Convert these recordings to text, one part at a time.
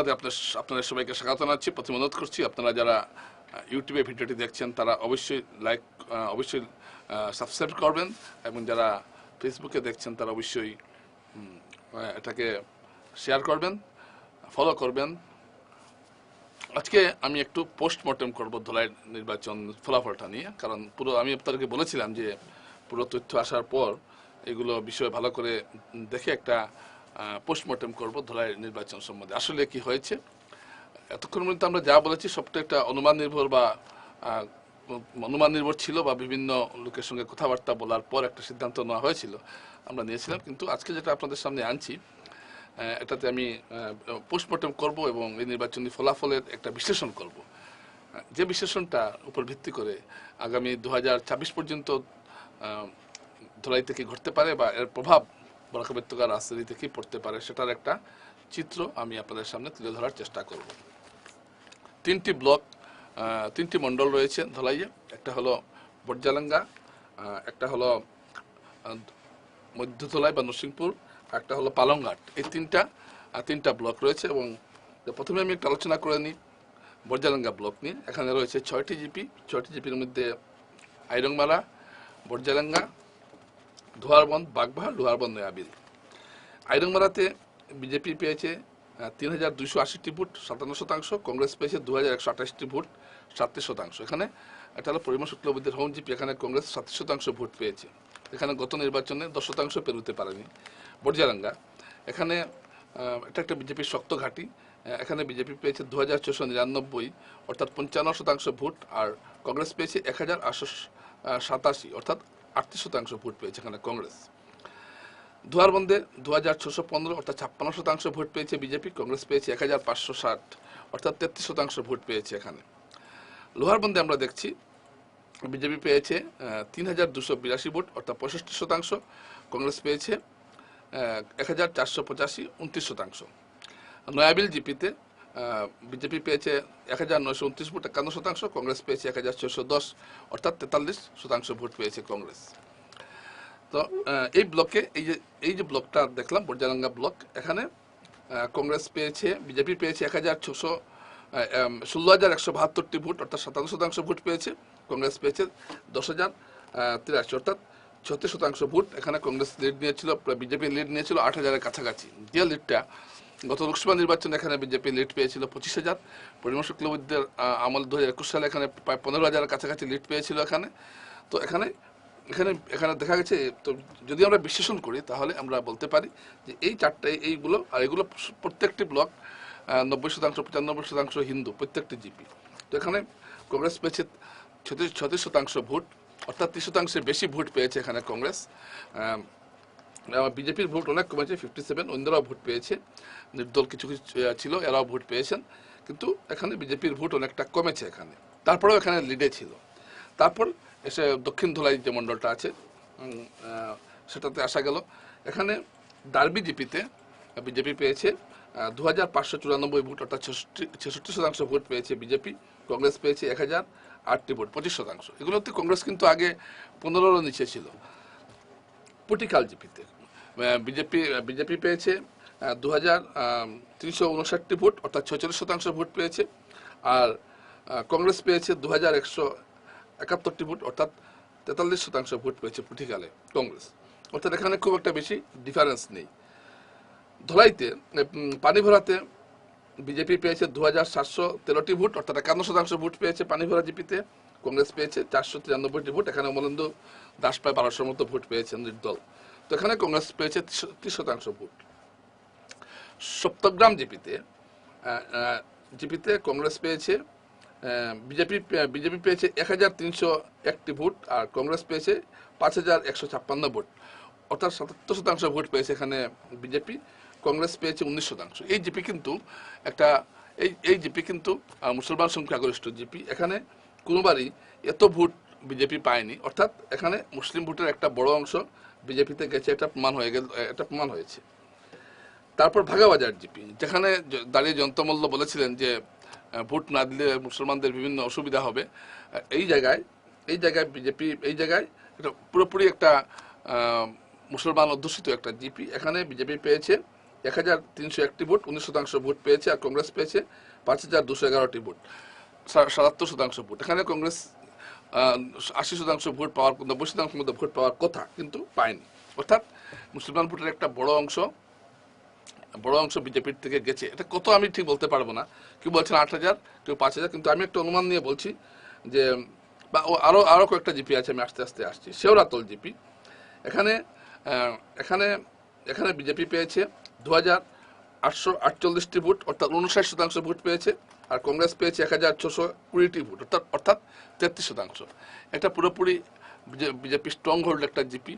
সংবাদে আপনার আপনাদের সবাইকে স্বাগত জানাচ্ছি। প্রথমে অনুরোধ করছি, আপনারা যারা ইউটিউবে ভিডিওটি দেখছেন, তারা অবশ্যই লাইক অবশ্যই সাবস্ক্রাইব করবেন এবং যারা ফেসবুকে দেখছেন, তারা অবশ্যই এটাকে শেয়ার করবেন ফলো করবেন। আজকে আমি একটু পোস্টমর্টেম করব ধলাই নির্বাচন ফলাফলটা নিয়ে, কারণ পুরো আমি আপনাদেরকে বলেছিলাম যে পুরো তথ্য আসার পর এগুলো বিষয় ভালো করে দেখে একটা পোস্টমর্টেম করব ধলাই নির্বাচন সম্বন্ধে। আসলে কি হয়েছে? এতক্ষণ পর্যন্ত আমরা যা বলেছি, সবটা একটা অনুমান নির্ভর বা অনুমান নির্ভর ছিল বা বিভিন্ন লোকের সঙ্গে কথাবার্তা বলার পর একটা সিদ্ধান্ত নেওয়া হয়েছিল। আমরা নিয়েছিলাম, কিন্তু আজকে যেটা আপনাদের সামনে আনছি এটাতে আমি পোস্টমর্টম করব এবং এই নির্বাচনী ফলাফলের একটা বিশ্লেষণ করব। যে বিশ্লেষণটা উপর ভিত্তি করে আগামী দু হাজার ছাব্বিশ পর্যন্ত ধলাই থেকে ঘটতে পারে বা এর প্রভাব বরাক উপত্যকার রাজনীতি থেকে পড়তে পারে সেটার একটা চিত্র আমি আপনাদের সামনে তুলে ধরার চেষ্টা করব। তিনটি ব্লক তিনটি মণ্ডল রয়েছে ধলাইয়ে। একটা হলো বটজালাঙ্গা একটা হলো আহ, মধ্যধলাই বা নরসিংপুর একটা হলো পালংঘাট। এই তিনটা তিনটা ব্লক রয়েছে এবং প্রথমে আমি একটু আলোচনা করে নিই বর্জালাঙ্গা ব্লক নিয়ে। এখানে রয়েছে ছয়টি জিপি ছয়টি জিপির মধ্যে আইরংমালা বর্জালাঙ্গা ধোয়ারবন্দ, বাগবাহার, লোহারবন্দ নয়াবিল আইরংমালাতে বিজেপি পেয়েছে তিন হাজার দুইশো আশিটি ভোট, সাতান্ন শতাংশ। কংগ্রেস পেয়েছে দু হাজার একশো আঠাশটি ভোট সাতটি শতাংশ। এখানে এটা হলো পরিমল শুক্লবৈদ্যের হোম জিপি এখানে কংগ্রেস সাতটি শতাংশ ভোট পেয়েছে। এখানে গত নির্বাচনে দশ শতাংশ পেরোতে পারেনি। বর্জালাঙ্গা এখানে এটা একটা বিজেপির শক্ত ঘাঁটি। এখানে বিজেপি পেয়েছে দু হাজার ছশো নিরানব্বই, অর্থাৎ পঞ্চান্ন শতাংশ ভোট, আর কংগ্রেস পেয়েছে এক হাজার আটশো সাতাশি, অর্থাৎ আটত্রিশ শতাংশ ভোট পেয়েছে এখানে কংগ্রেস। দুয়ারবন্দে দু হাজার ছশো পনেরো অর্থাৎ ছাপ্পান্ন শতাংশ ভোট পেয়েছে বিজেপি, কংগ্রেস পেয়েছে এক হাজার পাঁচশো ষাট, অর্থাৎ তেত্রিশ শতাংশ ভোট পেয়েছে এখানে। লোহারবন্দে আমরা দেখছি, বিজেপি পেয়েছে তিন হাজার দুশো বিরাশি ভোট, অর্থাৎ পঁয়ষট্টি শতাংশ, কংগ্রেস পেয়েছে এক হাজার চারশো পঁচাশি, উনত্রিশ শতাংশ। নয়াবিল জিপিতে বিজেপি পেয়েছে এক হাজার নয়শো উনত্রিশ ভোট, একান্ন শতাংশ, কংগ্রেস পেয়েছে এক হাজার ছয়শো দশ, অর্থাৎ তেতাল্লিশ শতাংশ ভোট পেয়েছে কংগ্রেস। তো এই ব্লকে, এই যে এই যে ব্লকটা দেখলাম বর্জালাঙ্গা ব্লক, এখানে কংগ্রেস পেয়েছে, বিজেপি পেয়েছে এক হাজার ছশো ষোলো হাজার একশো বাহাত্তরটি ভোট, অর্থাৎ সাতান্ন শতাংশ ভোট পেয়েছে, কংগ্রেস পেয়েছে দশ হাজার তিরাশি, অর্থাৎ ছত্রিশ শতাংশ ভোট, এখানে কংগ্রেস লিড নিয়েছিল, বিজেপি লিড নিয়েছিল আট হাজারের কাছাকাছি। যে লিডটা গত লোকসভা নির্বাচনে এখানে বিজেপি লিড পেয়েছিল পঁচিশ হাজার। পরিমল শুক্লবৈদ্যের আমল দু হাজার একুশ সালে এখানে প্রায় পনেরো হাজারের কাছাকাছি লিড পেয়েছিল এখানে। তো এখানে এখানে এখানে দেখা গেছে, তো যদি আমরা বিশ্লেষণ করি তাহলে আমরা বলতে পারি যে এই চারটে, এইগুলো আর এগুলো প্রত্যেকটি ব্লক নব্বই শতাংশ, পঁচানব্বই শতাংশ হিন্দু, প্রত্যেকটি জিপি। তো এখানে কংগ্রেস পেয়েছে ছত্রিশ ছত্রিশ শতাংশ ভোট, অর্থাৎ ত্রিশ শতাংশের বেশি ভোট পেয়েছে এখানে কংগ্রেস। বিজেপির ভোট অনেক কমেছে ফিফটি সেভেন অন্যরাও ভোট পেয়েছে। নির্দল কিছু কিছু ছিল, এরাও ভোট পেয়েছেন। কিন্তু এখানে বিজেপির ভোট অনেকটা কমেছে এখানে। তারপরেও এখানে লিডে ছিল। তারপর এসে দক্ষিণ ধলাই যে মণ্ডলটা আছে সেটাতে আসা গেল। এখানে ডার্বি জিপিতে বিজেপি পেয়েছে দু হাজার পাঁচশো চুরানব্বই ভোট, অর্থাৎ ছেষট্টি শতাংশ ভোট পেয়েছে বিজেপি, কংগ্রেস পেয়েছে এক হাজার আটটি ভোট, পঁচিশ শতাংশ। এগুলোতে কংগ্রেস কিন্তু আগে পনেরোরও নিচে ছিল। পটিকাল জিপিতে। বিজেপি বিজেপি পেয়েছে দু হাজার তিনশো উনষাটটি ভোট অর্থাৎ ছচল্লিশ শতাংশ ভোট পেয়েছে। আর কংগ্রেস পেয়েছে দু হাজার একশো একাত্তরটি ভোট অর্থাৎ তেতাল্লিশ শতাংশ ভোট পেয়েছে পুটিকালে কংগ্রেস। অর্থাৎ এখানে খুব একটা বেশি ডিফারেন্স নেই। ধলাইতে উম, পানি ভরাতে বিজেপি পেয়েছে দু হাজার সাতশো তেরোটি ভোট অর্থাৎ একান্ন শতাংশ ভোট পেয়েছে পানি ভরা জিপিতে। কংগ্রেস পেয়েছে চারশো তিরানব্বইটি ভোট এখানে অমলেন্দু দাস প্রায় বারোশোর মতো ভোট পেয়েছেন নির্দল তো এখানে কংগ্রেস পেয়েছে ত্রিশ শতাংশ ভোট। সপ্তগ্রাম জিপিতে জিপিতে কংগ্রেস পেয়েছে বিজেপি বিজেপি পেয়েছে এক হাজার তিনশো একটি ভোট আর কংগ্রেস পেয়েছে পাঁচ হাজার একশো ছাপ্পান্ন ভোট। অর্থাৎ সাতাত্তর শতাংশ ভোট পেয়েছে এখানে বিজেপি, কংগ্রেস পেয়েছে উনিশ শতাংশ। এই জিপি কিন্তু একটা, এই এই জিপি কিন্তু মুসলমান সংখ্যাগরিষ্ঠ জিপি। এখানে কোনোবারই এত ভোট বিজেপি পায়নি। অর্থাৎ এখানে মুসলিম ভোটের একটা বড় অংশ বিজেপিতে গেছে এটা প্রমাণ হয়ে গেল এটা প্রমাণ হয়েছে। তারপর ভাগাবাজার জিপি, যেখানে দাঁড়িয়ে জন্তমল্ল বলেছিলেন যে ভোট না দিলে মুসলমানদের বিভিন্ন অসুবিধা হবে। এই জায়গায় এই জায়গায় বিজেপি, এই জায়গায় এটা পুরোপুরি একটা মুসলমান অধ্যুষিত একটা জিপি। এখানে বিজেপি পেয়েছে এক হাজার তিনশো একটি ভোট, উনিশ শতাংশ ভোট পেয়েছে আর কংগ্রেস পেয়েছে পাঁচ হাজার দুশো এগারোটি ভোট সাতাত্তর শতাংশ ভোট। এখানে কংগ্রেস আশি শতাংশ ভোট পাওয়ার নব্বই শতাংশ মধ্যে ভোট পাওয়ার কথা কিন্তু পায়নি। অর্থাৎ মুসলমান ভোটের একটা বড় অংশ বড় অংশ বিজেপির থেকে গেছে। এটা কত আমি ঠিক বলতে পারব না। কেউ বলছেন আট হাজার, কেউ পাঁচ হাজার, কিন্তু আমি একটা অনুমান নিয়ে বলছি যে, বা ও আরও আরও কয়েকটা জিপি আছে, আমি আস্তে আস্তে আসছি। শেওরাতল জিপি। এখানে এখানে এখানে বিজেপি পেয়েছে দু হাজার আটশো আটচল্লিশটি ভোট, অর্থাৎ উনষাট শতাংশ ভোট পেয়েছে। আর কংগ্রেস পেয়েছে এক হাজার ছশো কুড়িটি ভোট, অর্থাৎ অর্থাৎ তেত্রিশ শতাংশ। এটা পুরোপুরি বিজেপি স্ট্রং হোল্ড একটা জিপি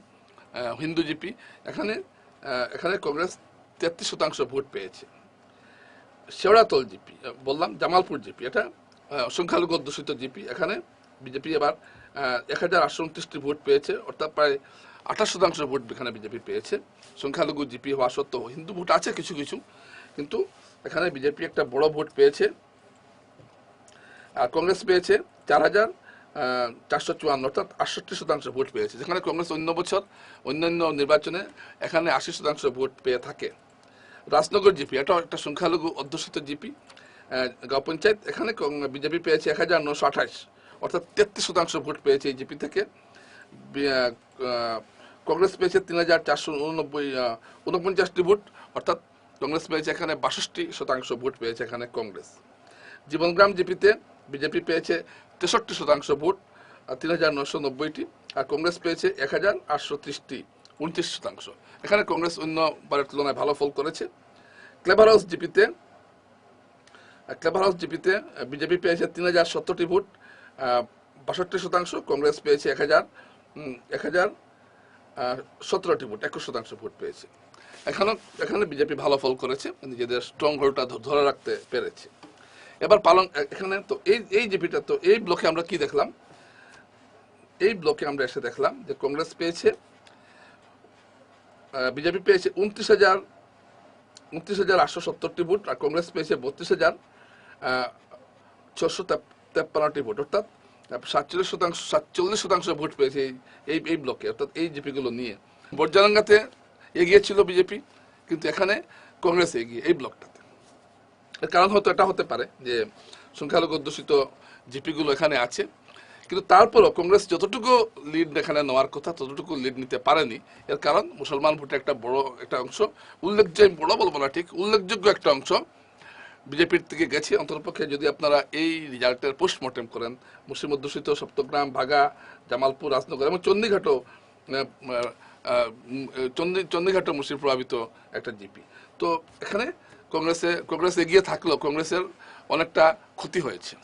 হিন্দু জিপি, এখানে এখানে কংগ্রেস তেত্রিশ শতাংশ ভোট পেয়েছে। শেওড়াতল জিপি বললাম, জামালপুর জিপি, এটা সংখ্যালঘু অধ্যুষিত জিপি, এখানে বিজেপি এবার এক হাজার আটশো উনত্রিশটি ভোট পেয়েছে, অর্থাৎ প্রায় আঠাশ শতাংশ ভোট এখানে বিজেপি পেয়েছে। সংখ্যালঘু জিপি হওয়া সত্ত্বেও হিন্দু ভোট আছে কিছু কিছু, কিন্তু এখানে বিজেপি একটা বড় ভোট পেয়েছে। কংগ্রেস পেয়েছে চার হাজার চারশো চুয়ান্ন, অর্থাৎ আটষট্টি শতাংশ ভোট পেয়েছে। যেখানে কংগ্রেস অন্য বছর, অন্যান্য নির্বাচনে এখানে আশি শতাংশ ভোট পেয়ে থাকে। রাজনগর জিপি এটাও একটা সংখ্যালঘু অধ্যুষিত জিপি গাঁও পঞ্চায়েত। এখানে বিজেপি পেয়েছে এক হাজার নশো আঠাশ অর্থাৎ তেত্রিশ শতাংশ ভোট পেয়েছে এই জিপি থেকে। কংগ্রেস পেয়েছে তিন হাজার চারশো উননব্বই উনপঞ্চাশটি ভোট, অর্থাৎ কংগ্রেস পেয়েছে এখানে বাষট্টি শতাংশ ভোট পেয়েছে এখানে কংগ্রেস। জীবনগ্রাম জিপিতে বিজেপি পেয়েছে তেষট্টি শতাংশ ভোট তিন হাজার নশো নব্বইটি, আর কংগ্রেস পেয়েছে এক হাজার আটশো ত্রিশটি, উনত্রিশ শতাংশ। এখানে কংগ্রেস অন্যবারের তুলনায় ভালো ফল করেছে। ক্লেভার হাউস জিপিতে ক্লেভার হাউস জিপিতে বিজেপি পেয়েছে তিন হাজার সত্তরটি ভোট বাষট্টি শতাংশ, কংগ্রেস পেয়েছে এক হাজার এক হাজার সতেরোটি ভোট, একুশ শতাংশ ভোট পেয়েছে। এখানে এখানে বিজেপি ভালো ফল করেছে, নিজেদের স্ট্রং হোল্ডটা ধরে রাখতে পেরেছে। এবার পালং এখানে তো এই এই জিপিটা তো এই ব্লকে আমরা কি দেখলাম? এই ব্লকে আমরা এসে দেখলাম যে কংগ্রেস পেয়েছে বিজেপি পেয়েছে উনত্রিশ হাজার উনত্রিশ হাজার আটশো সত্তরটি ভোট আর কংগ্রেস পেয়েছে বত্রিশ হাজার ছশো তেপ্পান্নটি ভোট। অর্থাৎ সাতচল্লিশ শতাংশ সাতচল্লিশ শতাংশ ভোট পেয়েছে এই- এই ব্লকে অর্থাৎ এই জিপিগুলো নিয়ে। বর্জারাঙ্গাতে এগিয়ে ছিল বিজেপি, কিন্তু এখানে কংগ্রেস এগিয়ে এই ব্লকটাতে এর কারণ হয়তো এটা হতে পারে যে সংখ্যালঘু অধ্যুষিত জিপিগুলো এখানে আছে। কিন্তু তারপরও কংগ্রেস যতটুকু লিড এখানে নেওয়ার কথা ততটুকু লিড নিতে পারেনি এর কারণ মুসলমান ভোটে একটা বড় একটা অংশ উল্লেখযোগ্য বড় বলব না ঠিক উল্লেখযোগ্য একটা অংশ বিজেপির থেকে গেছে। অন্ততপক্ষে যদি আপনারা এই রেজাল্টের পোস্টমর্টেম করেন মুসলিম অধ্যুষিত সপ্তগ্রাম ভাগা জামালপুর রাজনগর এবং আহ, চণ্ডী চণ্ডীঘাটও মুসলিম প্রভাবিত একটা জিপি। তো এখানে কংগ্রেসে, কংগ্রেস এগিয়ে থাকলেও কংগ্রেসের অনেকটা ক্ষতি হয়েছে।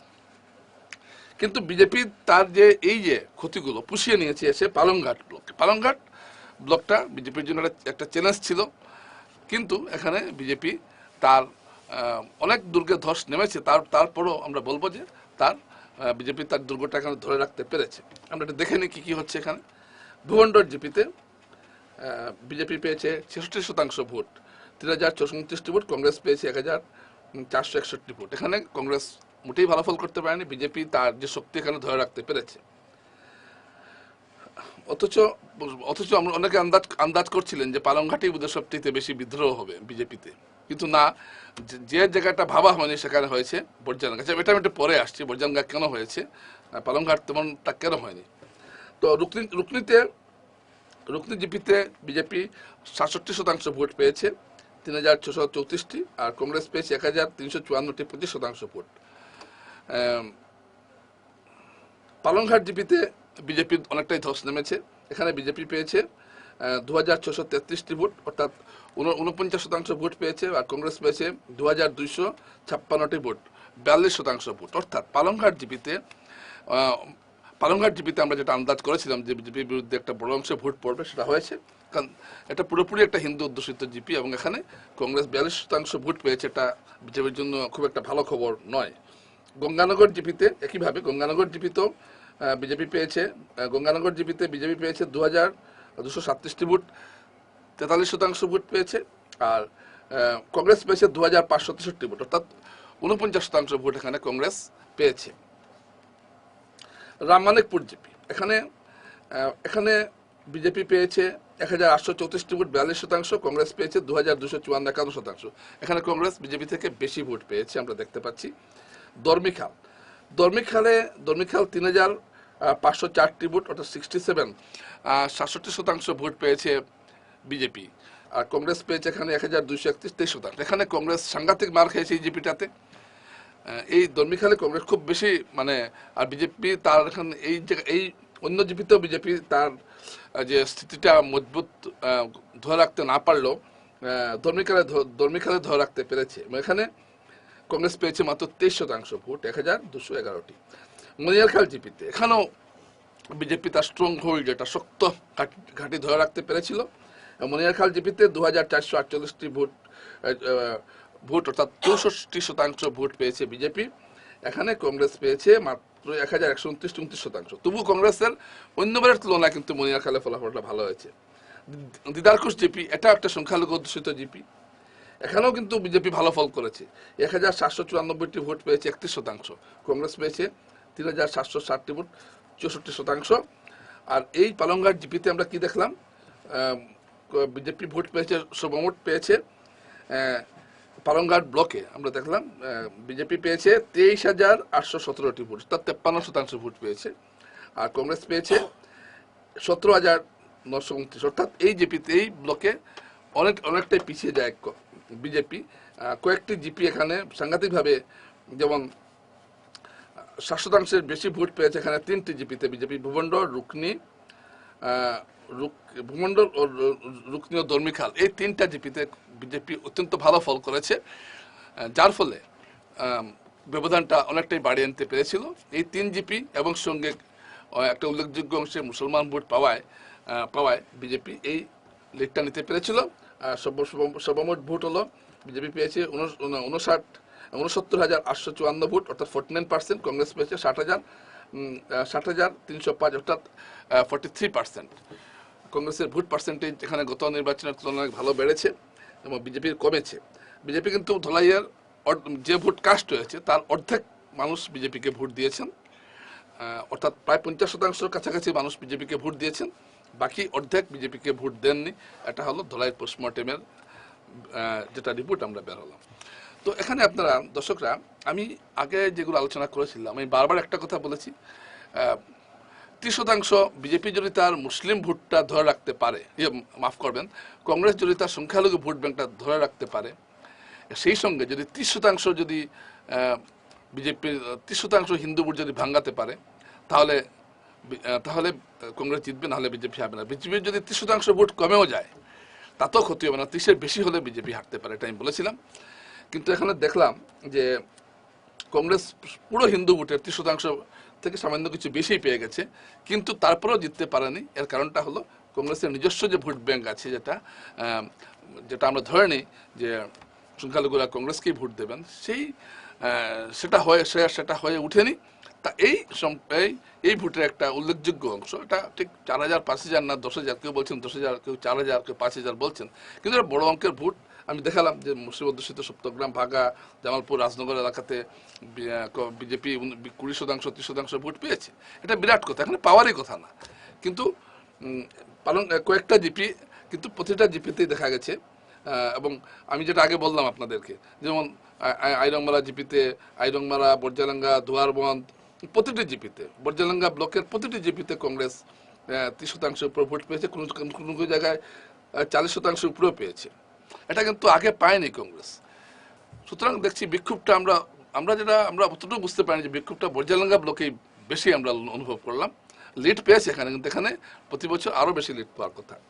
কিন্তু বিজেপি তার যে, এই যে ক্ষতিগুলো পুষিয়ে নিয়েছে এসে পালংঘাট ব্লকে। পালংঘাট ব্লকটা বিজেপির জন্য একটা- চ্যালেঞ্জ ছিল। কিন্তু এখানে বিজেপি তার অনেক দুর্গে ধস নেমেছে। তার, তারপরও আমরা বলব যে তার বিজেপি তার দুর্গটা এখানে ধরে রাখতে পেরেছে। আমরা এটা দেখে নিই কী কী হচ্ছে এখানে। ভুবন্ডর জিপিতে বিজেপি পেয়েছে ছেষট্টি শতাংশ ভোট। তিন হাজার উনত্রিশটি ভোট কংগ্রেস পেয়েছে এক হাজার চারশো একষট্টি ভোট। এখানে কংগ্রেস মোটেই ভালো ফল করতে পারেনি বিজেপি তার যে শক্তি এখানে ধরে রাখতে পেরেছে। অথচ অথচ অনেকে আন্দাজ আন্দাজ করছিলেন যে পালংঘাটি বোধহয় সবচেয়ে বেশি বিদ্রোহ হবে বিজেপিতে। কিন্তু না যে- জায়গাটা ভাবা হয়নি সেখানে হয়েছে বর্জানগা আচ্ছা, এটা আমি একটু পরে আসছি বর্জানগা কেন হয়েছে? পালংঘাট তেমনটা কেন হয়নি? তো রুকনি রুকনিতে রুকনি জিপিতে বিজেপি সাতষট্টি শতাংশ ভোট পেয়েছে। তিন হাজার ছশো চৌত্রিশটি আর কংগ্রেস পেয়েছে এক হাজার তিনশো চুয়ান্নটি পঁচিশ শতাংশ ভোট। পালংঘাট জিপিতে বিজেপির অনেকটাই ধস নেমেছে। এখানে বিজেপি পেয়েছে দু হাজার ছশো তেত্রিশটি ভোট, অর্থাৎ উন- উনপঞ্চাশ শতাংশ ভোট পেয়েছে আর কংগ্রেস পেয়েছে দু হাজার দুইশো ছাপ্পান্নটি ভোট, বিয়াল্লিশ শতাংশ ভোট। অর্থাৎ পালংঘাট জিপিতে পালংঘাট জিপিতে আমরা যেটা আন্দাজ করেছিলাম যে বিজেপির বিরুদ্ধে একটা বড় অংশে ভোট পড়বে, সেটা হয়েছে। কারণ এটা পুরোপুরি একটা হিন্দু অধ্যুষিত জিপি এবং এখানে কংগ্রেস বিয়াল্লিশ শতাংশ ভোট পেয়েছে, এটা বিজেপির জন্য খুব একটা ভালো খবর নয়। গঙ্গানগর জিপিতে একইভাবে, গঙ্গানগর জিপিতেও বিজেপি পেয়েছে গঙ্গানগর জিপিতে বিজেপি পেয়েছে দু হাজার দুশো সাতত্রিশটি ভোট, তেতাল্লিশ শতাংশ ভোট পেয়েছে, আর কংগ্রেস পেয়েছে দু হাজার পাঁচশো তেষট্টি ভোট, অর্থাৎ উনপঞ্চাশ শতাংশ ভোট এখানে কংগ্রেস পেয়েছে। রামমানিকপুর জিপি, এখানে এখানে বিজেপি পেয়েছে এক হাজার আটশো চৌত্রিশটি ভোট বিয়াল্লিশ শতাংশ, কংগ্রেস পেয়েছে দু হাজার দুশো চুয়ান্ন একান্ন শতাংশ। এখানে কংগ্রেস, বিজেপি থেকে বেশি ভোট পেয়েছে, আমরা দেখতে পাচ্ছি। দর্মিখাল। দর্মিখালে, দর্মিখাল তিন হাজার পাঁচশো চারটি ভোট, অর্থাৎ সিক্সটি সেভেন সাতষট্টি শতাংশ ভোট পেয়েছে বিজেপি। আর কংগ্রেস পেয়েছে এখানে এক হাজার দুইশো একত্রিশ, তেইশ শতাংশ। এখানে কংগ্রেস সাংঘাতিক মার খেয়েছে এই জিপিটাতে এই দর্মিখালে কংগ্রেস খুব বেশি মানে আর বিজেপি তার এখানে এই জায়গা এই অন্য জিপিতেও বিজেপি তার যে স্থিতিটা মজবুত ধরে রাখতে না পারলেও আহ, ধর্মিখালে ধ- ধর্মিখালে ধরে রাখতে পেরেছে। এখানে কংগ্রেস পেয়েছে মাত্র তেইশ শতাংশ ভোট এক হাজার দুশো এগারোটি। মনিয়ারখাল জিপিতে এখানেও বিজেপি তার স্ট্রং হোল্ড যেটা শক্ত ঘাট- ধরে রাখতে পেরেছিল। মনিয়ারখাল জিপিতে দু হাজার চারশো আটচল্লিশটি ভোট ভোট অর্থাৎ চৌষট্টি শতাংশ ভোট পেয়েছে বিজেপি। এখানে কংগ্রেস পেয়েছে মাত্র এক হাজার একশো উনত্রিশ উনত্রিশ শতাংশ। তবু কংগ্রেসের অন্যবারের তুলনায় কিন্তু মনিয়ারখালে ফলাফলটা ভালো হয়েছে। দিদারকুশ জিপি এটা একটা সংখ্যালঘু অধ্যুষিত জিপি এখানেও কিন্তু বিজেপি ভালো ফল করেছে। এক হাজার সাতশো চুরানব্বইটি ভোট পেয়েছে একত্রিশ শতাংশ। কংগ্রেস পেয়েছে তিন হাজার সাতশো ষাটটি ভোট, চৌষট্টি শতাংশ। আর এই পালংঘাট জিপিতে আমরা কি দেখলাম? বিজেপি ভোট পেয়েছে সর্বমোট পেয়েছে পালংঘাট ব্লকে আমরা দেখলাম বিজেপি পেয়েছে তেইশ হাজার আটশো সতেরোটি ভোট তার তেপ্পান্ন শতাংশ ভোট পেয়েছে, আর কংগ্রেস পেয়েছে সতেরো হাজার নশো উনত্রিশ, অর্থাৎ এই জিপিতে এই ব্লকে অনেক, অনেকটাই পিছিয়ে যায় বিজেপি। কয়েকটি জিপি এখানে সাংঘাতিকভাবে যেমন ষাট শতাংশের বেশি ভোট পেয়েছে এখানে তিনটি জিপিতে, বিজেপি ভূমণ্ডল রুকনি ভূমণ্ডল ও রু- রুকনি দর্মিখাল এই তিনটা জিপিতে বিজেপি অত্যন্ত ভালো ফল করেছে। যার ফলে ব্যবধানটা অনেকটাই বাড়িয়ে আনতে পেরেছিল। এই তিন জিপি এবং সঙ্গে একটা উল্লেখযোগ্য অংশে মুসলমান ভোট পাওয়ায় পাওয়ায় বিজেপি এই লিডটা নিতে পেরেছিল। সর্বমোট ভোট হলো, বিজেপি পেয়েছে উনষ- উন- উনষাট, উনসত্তর হাজার আটশো চুয়ান্ন ভোট, অর্থাৎ ফোর্টি নাইন পার্সেন্ট। কংগ্রেস পেয়েছে ষাট হাজার ষাট হাজার তিনশো পাঁচ, অর্থাৎ ফোর্টি থ্রি পার্সেন্ট। কংগ্রেসের ভোট পার্সেন্টেজ এখানে গত নির্বাচনের তুলনায় ভালো বেড়েছে এবং বিজেপির কমেছে। বিজেপি কিন্তু ধলাইয়ের যে ভোট কাস্ট হয়েছে, তার অর্ধেক মানুষ বিজেপিকে ভোট দিয়েছেন। অর্থাৎ প্রায় পঞ্চাশ শতাংশের কাছাকাছি মানুষ বিজেপিকে ভোট দিয়েছেন। বাকি অর্ধেক বিজেপিকে ভোট দেননি। এটা হলো ধলাই পোস্টমর্টেমের যেটা রিপোর্ট আমরা বের হলাম। তো এখানে আপনারা, দর্শকরা, আমি আগে যেগুলো আলোচনা করেছিলাম, আমি বারবার একটা কথা বলেছি। ত্রিশ শতাংশ বিজেপি যদি তার মুসলিম ভোটটা ধরে রাখতে পারে মাফ করবেন, কংগ্রেস যদি তার সংখ্যালঘু ভোট ব্যাংকটা ধরে রাখতে পারে, সেই সঙ্গে যদি ত্রিশ শতাংশ যদি বিজেপির, ত্রিশ শতাংশ হিন্দু ভোট যদি ভাঙাতে পারে, তাহলে তাহলে কংগ্রেস জিতবে নাহলে বিজেপি হবে না। বিজেপির যদি ত্রিশ শতাংশ ভোট কমেও যায়, তাতেও ক্ষতি হবে না, ত্রিশের বেশি হলে বিজেপি হারতে পারে, এটা আমি বলেছিলাম। কিন্তু এখানে দেখলাম যে কংগ্রেস পুরো হিন্দু ভোটের ত্রিশ শতাংশ থেকে সামান্য কিছু বেশি পেয়ে গেছে, কিন্তু তারপরেও জিততে পারেনি। এর কারণটা হলো কংগ্রেসের নিজস্ব যে ভোট ব্যাংক আছে, যেটা যেটা আমরা ধরে নিই যে সংখ্যালঘুরা কংগ্রেসকেই ভোট দেবেন, সেই সেটা হয়ে, সে- সেটা হয়ে উঠেনি তা এই এই এই ভোটের একটা উল্লেখযোগ্য অংশ, এটা ঠিক চার হাজার, পাঁচ হাজার না দশ হাজার, কেউ বলছেন দশ হাজার, কেউ চার হাজার, কেউ পাঁচ হাজার বলছেন, কিন্তু বড় অঙ্কের ভোট। আমি দেখালাম যে মুসলিম অধ্যুষিত সপ্তগ্রাম ভাগা জামালপুর রাজনগর এলাকাতে বিজেপি কুড়ি শতাংশ, ত্রিশ শতাংশ ভোট পেয়েছে। এটা বিরাট কথা, এখানে পাওয়ারই কথা না। কিন্তু পালন কয়েকটা জিপি, কিন্তু প্রতিটা জিপিতেই দেখা গেছে এবং আমি যেটা আগে বললাম আপনাদেরকে, যেমন আই- আই- আইরংমারা জিপিতে আইরংমারা বর্জালাঙ্গা দুয়ারবন্ধ প্রতিটি জিপিতে, বর্জালাঙ্গা ব্লকের প্রতিটি জিপিতে কংগ্রেস ত্রিশ শতাংশ উপর ভোট পেয়েছে, কোনো কোনো কোনো জায়গায় চালিশ শতাংশ উপরেও পেয়েছে। এটা কিন্তু আগে পায়নি কংগ্রেস। সুতরাং দেখছি বিক্ষোভটা আমরা আমরা যেটা, আমরা অতটুকু বুঝতে পারিনি যে বিক্ষোভটা বর্জালাঙ্গা ব্লকেই বেশি আমরা অনুভব করলাম। লিড পেয়েছে এখানে কিন্তু, এখানে প্রতি বছর আরও বেশি লিড পাওয়ার কথা।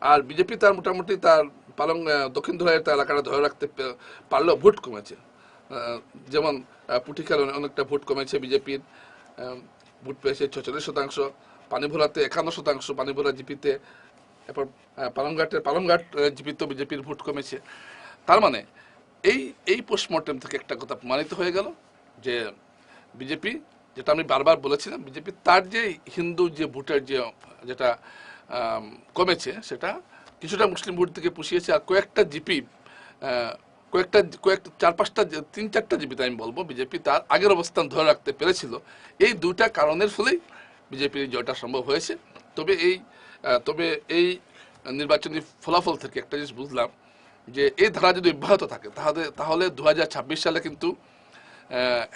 আর বিজেপি তার মোটামুটি তার পালং দক্ষিণ ধরাইয়ের তার এলাকাটা ধরে রাখতে পারলেও ভোট কমেছে। যেমন অনে- অনেকটা ভোট কমেছে বিজেপির ভোট পেয়েছে ছচল্লিশ শতাংশ, পানিভোলাতে একান্ন শতাংশ, পানিভোলা জিপিতে এরপর আহ, পালংঘাটের পালংঘাট আহ, বিজেপির ভোট কমেছে। তার মানে এই এই পোস্টমর্টেম থেকে একটা কথা প্রমাণিত হয়ে গেল যে বিজেপি যেটা আমি বারবার বলেছিলাম বিজেপি তার যে হিন্দু যে ভোটের যে যেটা কমেছে সেটা কিছুটা মুসলিম ভোট থেকে পুষিয়েছে আর কয়েকটা জিপি কয়েকটা কয়েক চার পাঁচটা তিন চারটা জিপিতে আমি বলব বিজেপি তার আগের অবস্থান ধরে রাখতে পেরেছিল। এই দুইটা কারণের ফলেই বিজেপির জয়টা সম্ভব হয়েছে। তবে এই তবে এই নির্বাচনী ফলাফল থেকে একটা জিনিস বুঝলাম যে এই ধারা যদি অব্যাহত থাকে, তাহলে তাহলে দু হাজার ছাব্বিশ সালে কিন্তু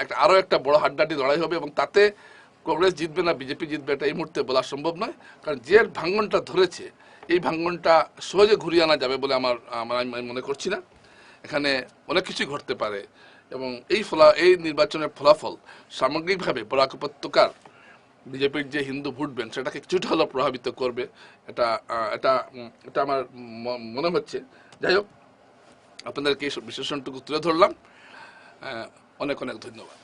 একটা আরও একটা বড় হাড্ডাহাড্ডি লড়াই হবে এবং তাতে কংগ্রেস জিতবে না, বিজেপি জিতবে, এটা এই মুহূর্তে বলা সম্ভব নয়। কারণ যে ভাঙ্গনটা ধরেছে, এই ভাঙ্গনটা সহজে ঘুরিয়ে আনা যাবে বলে আমার আমার আমি মনে করছি না। এখানে অনেক কিছুই ঘটতে পারে এবং এই ফলা, এই নির্বাচনের ফলাফল সামগ্রিকভাবে বরাক উপত্যকার বিজেপির যে হিন্দু ভোট ব্যাংক, সেটাকে কিছুটা হলেও প্রভাবিত করবে। এটা এটা এটা আমার মনে হচ্ছে। যাই হোক, আপনাদেরকে এই বিশ্লেষণটুকু তুলে ধরলাম। অনেক অনেক ধন্যবাদ।